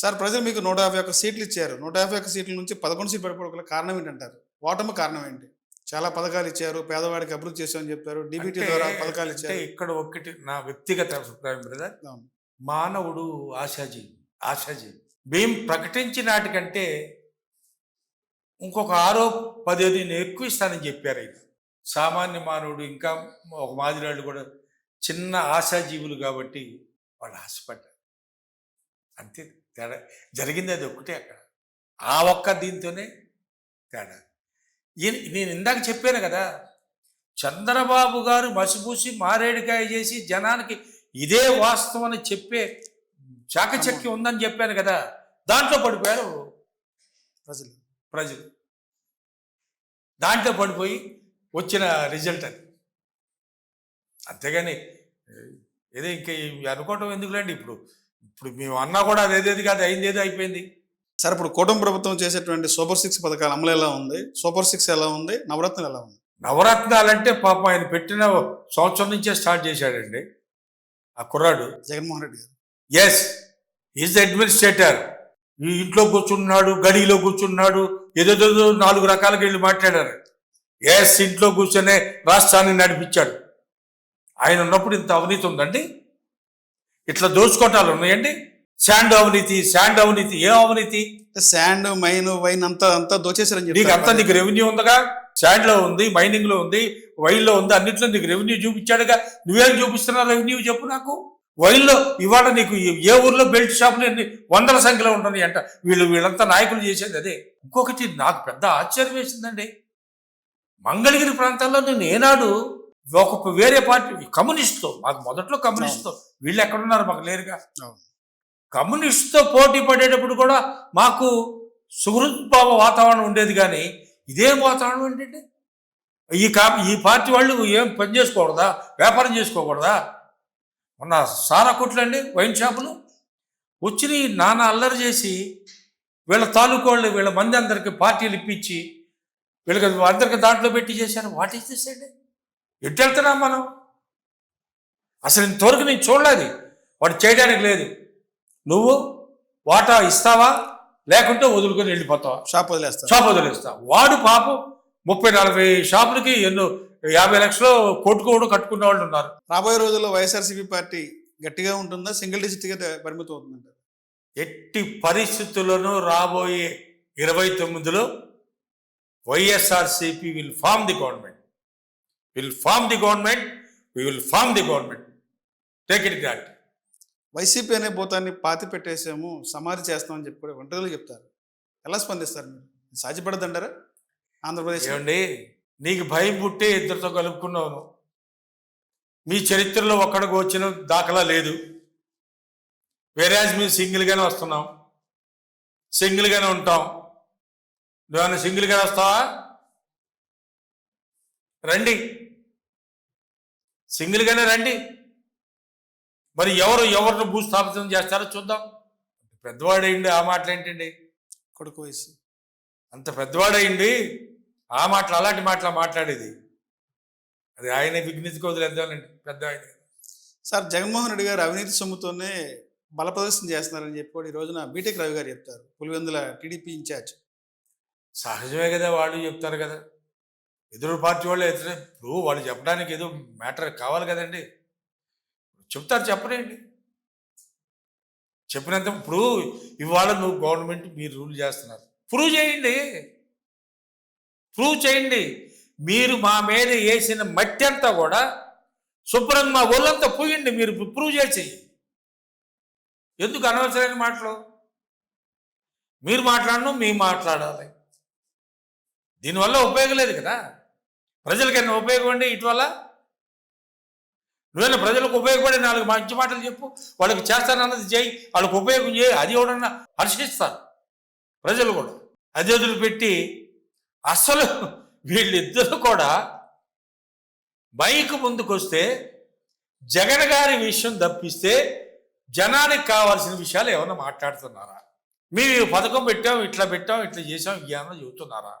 Sir ప్రజలు మీకు నూట యాభై ఒక్క సీట్లు ఇచ్చారు. నూట యాభై ఒక్క సీట్ల నుంచి పదకొండు సీట్లు పడిపోవడం కారణం ఏంటంటారు? ఓటమి కారణం ఏంటి? చాలా పథకాలు ఇచ్చారు పేదవాడికి అభివృద్ధి చేశామని చెప్పారు డిబిటీ ద్వారా పథకాలు ఇచ్చారు. ఇక్కడ ఒకటి నా వ్యక్తిగత అభిప్రాయం బ్రదర్. మానవుడు ఆశాజీవి ఆశాజీవి మేము ప్రకటించిన నాటికంటే ఇంకొక ఆరో పదిహేను నేను ఎక్కువ ఇస్తానని చెప్పారు ఆయన. సామాన్య మానవుడు ఇంకా ఒక మాదిరాళ్ళు కూడా చిన్న ఆశాజీవులు కాబట్టి వాళ్ళు ఆశపడ్డారు. అంతే. తేడా. జరిగింది అది ఒక్కటే అక్కడ. ఆ ఒక్క దీంతోనే తేడా. నేను ఇందాక చెప్పాను కదా చంద్రబాబు గారు మసిపూసి మారేడుకాయ చేసి జనానికి ఇదే వాస్తవం అని చెప్పే చాకచక్యం ఉందని చెప్పాను కదా దాంట్లో పడిపోయారు ప్రజలు ప్రజలు. దాంట్లో పడిపోయి వచ్చిన రిజల్ట్ అది. అంతేగాని ఏదో ఇంకా అనుకోవటం ఎందుకులేండి ఇప్పుడు? ఇప్పుడు మేము అన్నా కూడా అదేదేది కాదు అయింది ఏదో అయిపోయింది. సార్ ఇప్పుడు కూటమి ప్రభుత్వం చేసేటువంటి సూపర్ సిక్స్ పథకాలు అమలు ఎలా ఉంది? సూపర్ సిక్స్ ఎలా ఉంది? నవరత్నం ఎలా ఉంది నవరత్నాలంటే పాపం ఆయన పెట్టిన సంవత్సరం నుంచే స్టార్ట్ చేశాడండి. ఆ కుర్రాడు. జగన్మోహన్ రెడ్డి గారు. ఎస్ ఈజ్ అడ్మినిస్ట్రేటర్ ఈ ఇంట్లో కూర్చున్నాడు గడిలో కూర్చున్నాడు ఏదేదో నాలుగు రకాలుగా వెళ్ళి మాట్లాడారు. ఎస్ ఇంట్లో కూర్చొనే రాష్ట్రాన్ని నడిపించాడు. ఆయన ఉన్నప్పుడు ఇంత అవినీతి ఉందండి? ఇట్లా దోచుకోటాలు ఉన్నాయండి? శాండ్ అవినీతి శాండ్ అవినీతి ఏ అవినీతి? శాండ్ మైన్ వైన్ అంతా అంతా దోచేశారని నీకు అంతా నీకు రెవెన్యూ ఉందగా? శాండ్లో ఉంది మైనింగ్లో ఉంది వైన్లో ఉంది అన్నిట్లో నీకు రెవెన్యూ చూపించాడుగా. నువ్వేం చూపిస్తున్నావు రెవెన్యూ చెప్పు నాకు? వైన్లో ఇవాళ నీకు ఏ- ఏ ఊర్లో బెల్ట్ షాపులు ఎన్ని వందల సంఖ్యలో ఉంటుంది అంట. వీళ్ళు వీళ్ళంతా నాయకులు చేసేది అదే. ఇంకొకటి నాకు పెద్ద ఆశ్చర్యం వేసిందండి. మంగళగిరి ప్రాంతాల్లో నేను ఏనాడు ఒక వేరే పార్టీ కమ్యూనిస్ట్తో మాకు మొదట్లో కమ్యూనిస్ట్తో వీళ్ళు ఎక్కడున్నారు మాకు లేరుగా. కమ్యూనిస్ట్తో పోటీ పడేటప్పుడు కూడా మాకు సుహృద్భావ వాతావరణం ఉండేది కానీ ఇదేం వాతావరణం ఏంటంటే ఈ కా ఈ పార్టీ వాళ్ళు ఏం పని చేసుకోకూడదా? వ్యాపారం చేసుకోకూడదా? మొన్న సారా కొట్లండి వైన్ షాపులు. వచ్చి నాన్న అల్లరి చేసి వీళ్ళ తాలూకు వాళ్ళు వీళ్ళ మంది అందరికి పార్టీలు ఇప్పించి వీళ్ళకి అందరికి దాంట్లో పెట్టి చేశారు. వాట్ ఈస్ దిస్ అండి? ఎటు వెళ్తున్నాం మనం? అసలు ఇంతవరకు నేను చూడలేదు. వాడు చేయడానికి లేదు. నువ్వు వాటా ఇస్తావా? లేకుంటే వదులుకొని వెళ్ళిపోతావా? షాప్ వదిలేస్తారు షాప్ వదిలేస్తా. వాడు పాపం ముప్పై నలభై షాపులకి ఎన్నో యాభై లక్షలు కొట్టుకోవడం కట్టుకున్న వాళ్ళు ఉన్నారు. రాబోయే రోజుల్లో వైఎస్ఆర్సీపీ పార్టీ గట్టిగా ఉంటుందా? సింగిల్ డిజిట్గా పరిమితం అవుతుందంటారు? ఎట్టి పరిస్థితుల్లోనూ రాబోయే ఇరవై తొమ్మిదిలో YSRCP will form the government. Will form the government we will form the government take it grant YCP అనే భూతాన్ని పాతి పెట్టేసాము సమాధి చేస్తామని చెప్పి కూడా ఒంటరిగా చెప్తారు. ఎలా స్పందిస్తారు మీరు? సాధ్యపడదంటారా? ఆంధ్రప్రదేశ్ ఏమండి నీకు భయం పుట్టే ఇద్దరితో కలుపుకున్నావు మీ చరిత్రలో ఒక్కడికి వచ్చిన దాఖలా లేదు. వేరేజ్ మేము సింగిల్గానే వస్తున్నాం. సింగిల్గానే ఉంటాం. నువ్వేమన్నా సింగిల్గానే వస్తావా? రండి. సింగిల్గానే రండి. మరి ఎవరు ఎవరిని భూస్థాపితం చేస్తారో చూద్దాం. పెద్దవాడేయండి ఆ మాటలు ఏంటండి కొడుకు వయసు. అంత పెద్దవాడయింది ఆ మాటలు అలాంటి మాటలు మాట్లాడేది. అది ఆయన విఘ్నతకి వదిలేద్దామండి పెద్ద ఆయన. సార్ జగన్మోహన్ రెడ్డి గారు అవినీతి సొమ్ముతోనే బల ప్రదర్శన చేస్తున్నారని చెప్పి కూడా ఈ రోజున బీటెక్ రవి గారు చెప్తారు పులివెందుల టీడీపీ ఇన్ఛార్జ్. సహజమే కదా వాళ్ళు చెప్తారు కదా. ఎదురు పార్టీ వాళ్ళు ఎదురు ఇప్పుడు వాళ్ళు చెప్పడానికి ఏదో మ్యాటర్ కావాలి కదండి. చెప్తారు చెప్పలేండి. చెప్పినంత ఇప్పుడు ఇవాళ నువ్వు గవర్నమెంట్ మీరు రూల్ చేస్తున్నారు. ప్రూవ్ చేయండి. ప్రూవ్ చేయండి. మీరు మా మీద వేసిన మట్టి అంతా కూడా శుభ్రంగా మా ఒళ్ళంతా పోయండి. మీరు ప్రూవ్ చేసి. ఎందుకు అనవసరమైన మాటలు? మీరు మాట్లాడను మేము మాట్లాడాలి. దీనివల్ల ఉపయోగం లేదు కదా. ప్రజలకైనా ఉపయోగపడి ఇటువల్ల? నువ్వైనా ప్రజలకు ఉపయోగపడే నాలుగు మంచి మాటలు చెప్పు. వాళ్ళకి చేస్తానన్నది చేయి. వాళ్ళకి ఉపయోగం చేయి. అది ఎవడన్నా హర్షిస్తారు. ప్రజలు కూడా. అది వదిలిపెట్టి అసలు వీళ్ళిద్దరూ కూడా బైక్ ముందుకొస్తే జగన్ గారి విషయం తప్పిస్తే జనానికి కావాల్సిన విషయాలు ఏమైనా మాట్లాడుతున్నారా? మేము పథకం పెట్టాం ఇట్లా పెట్టాం ఇట్లా చేసాం ఏమన్నా చెబుతున్నారా?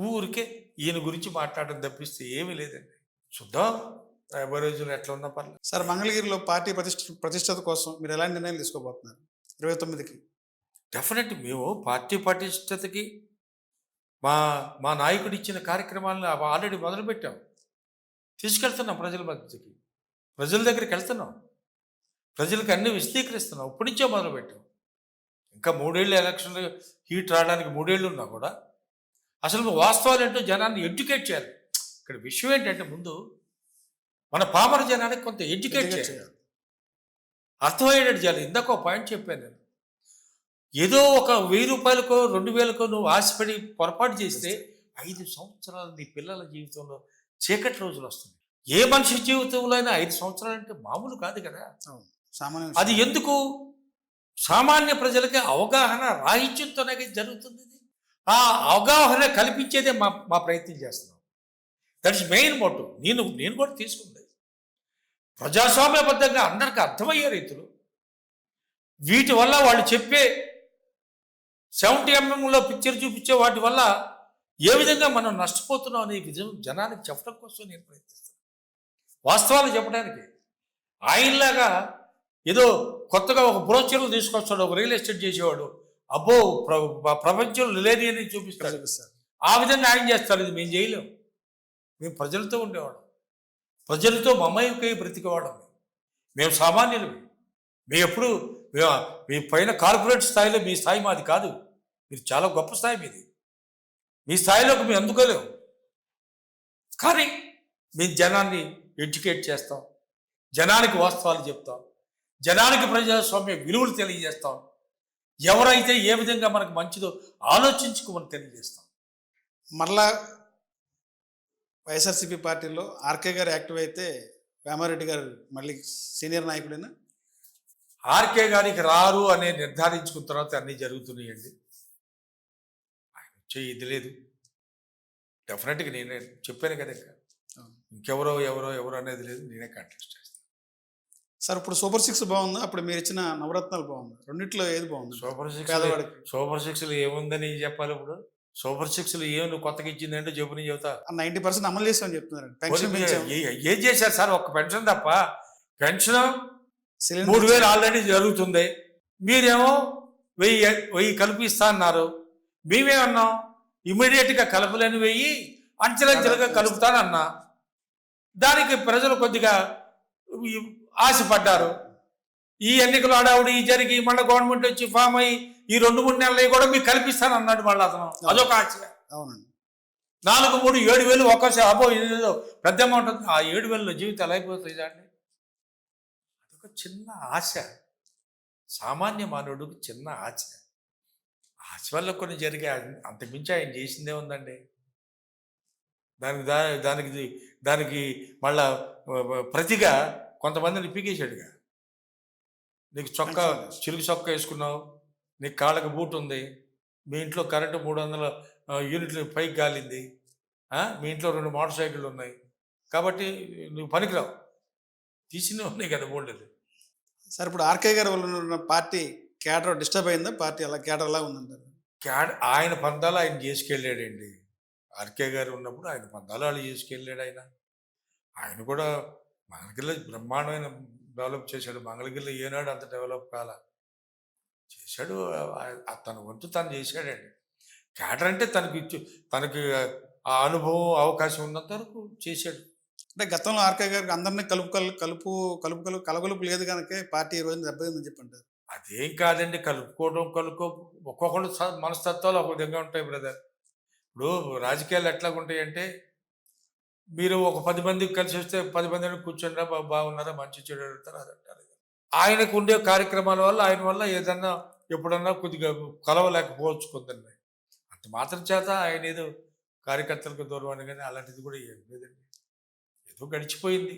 ఊరికే ఈయన గురించి మాట్లాడడం తప్పిస్తే ఏమీ లేదండి. చూద్దాం. రాబోయే రోజులు ఎట్లా ఉన్నా పర్లేదు. సార్ మంగళగిరిలో పార్టీ ప్రతిష్ట ప్రతిష్టత కోసం మీరు ఎలాంటి నిర్ణయాలు తీసుకోబోతున్నారు? ఇరవై తొమ్మిదికి డెఫినెట్ మేము పార్టీ పటిష్టతకి మా మా నాయకుడు ఇచ్చిన కార్యక్రమాలను ఆల్రెడీ మొదలుపెట్టాం. తీసుకెళ్తున్నాం ప్రజల మధ్యకి ప్రజల దగ్గరికి వెళ్తున్నాం. ప్రజలకు అన్ని విశదీకరిస్తున్నాం. ఇప్పటి నుంచే మొదలుపెట్టాం. ఇంకా మూడేళ్ళు ఎలక్షన్లు హీట్ రావడానికి మూడేళ్ళు ఉన్నా కూడా అసలు వాస్తవాలు ఏంటో జనాన్ని ఎడ్యుకేట్ చేయాలి. ఇక్కడ విషయం ఏంటంటే ముందు మన పామర జనానికి కొంత ఎడ్యుకేట్ చేయాలి. అర్థమయ్యేటట్టు చేయాలి. ఇందాక ఒక పాయింట్ చెప్పాను నేను. ఏదో ఒక వెయ్యి రూపాయలకో రెండు వేలకో నువ్వు ఆశపడి పొరపాటు చేస్తే ఐదు సంవత్సరాలు నీ పిల్లల జీవితంలో చీకటి రోజులు వస్తుంది ఏ మనిషి జీవితంలో అయినా ఐదు సంవత్సరాలు అంటే మామూలు కాదు కదా. సామాన్య అది ఎందుకు? సామాన్య ప్రజలకి అవగాహన రాహిత్యంతోనే జరుగుతుంది. ఆ అవగాహన కల్పించేదే మా మా ప్రయత్నం చేస్తున్నాం. దట్ ఇస్ మెయిన్ మోటివ్ నేను నేను కూడా తీసుకుంది. ప్రజాస్వామ్యబద్ధంగా అందరికీ అర్థమయ్యే రీతిలో వీటి వల్ల వాళ్ళు చెప్పే సెవెంటీ ఎంఎంలో పిక్చర్ చూపించే వాటి వల్ల ఏ విధంగా మనం నష్టపోతున్నాం అనే విధం జనానికి చెప్పడం కోసం నేను ప్రయత్నిస్తాను వాస్తవాలు చెప్పడానికి ఆయనలాగా ఏదో కొత్తగా ఒక బ్రోచర్లు తీసుకొస్తాడు ఒక రియల్ ఎస్టేట్ చేసేవాడు అబ్బో ప్ర ప్ర- ప్రపంచంలో లేని అని చూపిస్తాడు. ఆ విధంగా ఆయన చేస్తాడు. ఇది మేము చేయలేం. మేము ప్రజలతో ఉండేవాళ్ళం. ప్రజలతో మమయుకై బ్రతికేవాళ్ళం మేము. మేము సామాన్యులు. మేము ఎప్పుడు మీ పైన కార్పొరేట్ స్థాయిలో మీ స్థాయి మాది కాదు. మీరు చాలా గొప్ప స్థాయి మీది. మీ స్థాయిలోకి మేము అందుకోలేము కానీ మేము జనాన్ని ఎడ్యుకేట్ చేస్తాం. జనానికి వాస్తవాలు చెప్తాం. జనానికి ప్రజాస్వామ్య విలువలు తెలియజేస్తాం. ఎవరైతే ఏ విధంగా మనకు మంచిదో ఆలోచించుకోమని తెలియజేస్తాం. మరలా వైఎస్ఆర్సీపీ పార్టీలో ఆర్కే గారు యాక్టివ్ అయితే వేమారెడ్డి గారు మళ్ళీ సీనియర్ నాయకుడైనా? ఆర్కే గారికి రారు అనే నిర్ధారించుకున్న తర్వాత అన్నీ జరుగుతున్నాయండి. ఆయన వచ్చే ఇది లేదు. డెఫినెట్గా నేనే చెప్పాను కదా ఇంకా. ఇంకెవరో ఎవరో ఎవరో అనేది లేదు. నేనే కంటెస్ట్ చేస్తాను. సార్ ఇప్పుడు సూపర్ సిక్స్ బాగుందా? అప్పుడు మీరు ఇచ్చిన నవరత్నాలు బాగుందా రెండిట్లో ఏది బాగుంది సూపర్ సిక్స్ పేదవాడికి. సూపర్ సిక్స్లు ఏముందని చెప్పాలి ఇప్పుడు? సూపర్ సిక్స్లు ఏం నువ్వు కొత్తగా ఇచ్చిందంటే చెప్పు నేను చెబుతా. నైన్టీ పర్సెంట్ అమలు చేస్తామని చెప్తున్నారు పెన్షన్ ఏ- చేశారు సార్? ఒక్క పెన్షన్ తప్ప? పెన్షన్ మూడు వేలు ఆల్రెడీ జరుగుతుంది. మీరేమో వెయ్యి వెయ్యి కల్పిస్తా అన్నారు. మేమేమన్నాం? ఇమీడియట్గా కలపలేని వెయ్యి అంచెలంచెలుగా కలుపుతానన్నా. దానికి ప్రజలు కొద్దిగా ఆశపడ్డారు. ఈ ఎన్నికలు ఆడావుడు ఈ జరిగి మళ్ళీ గవర్నమెంట్ వచ్చి ఫామ్ అయ్యి ఈ రెండు మూడు నెలలు కూడా మీకు కల్పిస్తాను అన్నాడు మళ్ళీ అతను. అదొక ఆశ. అవునండి. నాలుగు మూడు ఏడు వేలు ఒక్కసారి అబ్బో ఇదేదో పెద్ద అమౌంట్. ఆ ఏడు వేలలో జీవితాలు అయిపోతాయి దాన్ని అదొక చిన్న ఆశ. సామాన్య మానవుడికి చిన్న ఆశ. ఆశ వల్ల కొన్ని జరిగే అంతకుమించి ఆయన చేసిందే ఉందండి. దానికి దా దానికి దానికి మళ్ళా ప్రతిగా కొంతమందిని పీకేశాడుగా. నీకు చొక్కా చిలుకు చొక్కా వేసుకున్నావు నీకు కాళ్ళకి బూట్ ఉంది మీ ఇంట్లో కరెంటు మూడు వందల యూనిట్లు పైకి గాలింది మీ ఇంట్లో రెండు మోటార్ సైకిళ్ళు ఉన్నాయి. కాబట్టి నువ్వు పనికిరావు. తీసినే ఉన్నాయి కదా బోల్డెలు సార్ ఇప్పుడు ఆర్కే గారు వల్ల ఉన్న పార్టీ కేటర్ డిస్టర్బ్ అయిందా? పార్టీ అలా కేటర్ అలా ఉందంటారు? క్యాడ్ ఆయన పందాలు ఆయన చేసుకెళ్ళాడండి. ఆర్కే గారు ఉన్నప్పుడు ఆయన పందాలు వాళ్ళు చేసుకెళ్ళాడు ఆయన. ఆయన కూడా మంగళగిరిలో బ్రహ్మాండమైన డెవలప్ చేశాడు. మంగళగిరిలో ఏనాడు అంత డెవలప్ కాల. చేశాడు తన వంతు తను చేశాడండి. క్యాడర్ అంటే తనకి ఇచ్చు తనకి ఆ అనుభవం అవకాశం ఉన్నంత వరకు చేశాడు. అంటే గతంలో ఆర్కే గారికి అందరినీ కలుపు కలు కలుపు కలుపు కలుపు కలగలుపు లేదు కనుక పార్టీ ఈ రోజు దెబ్బతిందని చెప్పి అంటారు అదేం కాదండి కలుపుకోవడం కలుపుకో ఒక్కొక్కరు మనస్తత్వాలు ఒక విధంగా ఉంటాయి బ్రదర్. ఇప్పుడు రాజకీయాలు ఎట్లా ఉంటాయంటే మీరు ఒక పది మందికి కలిసి వస్తే పది మందిని కూర్చుండా బాగున్నారా మంచి చెడు అడుగుతారు అది అంటారు. ఆయనకు ఉండే కార్యక్రమాల వల్ల ఆయన వల్ల ఏదన్నా ఎప్పుడన్నా కొద్దిగా కలవలేకపోవచ్చు కొందరిని అంత మాత్రం చేత ఆయన ఏదో కార్యకర్తలకు దూరం అని కానీ అలాంటిది కూడా ఏం లేదండి. ఏదో గడిచిపోయింది.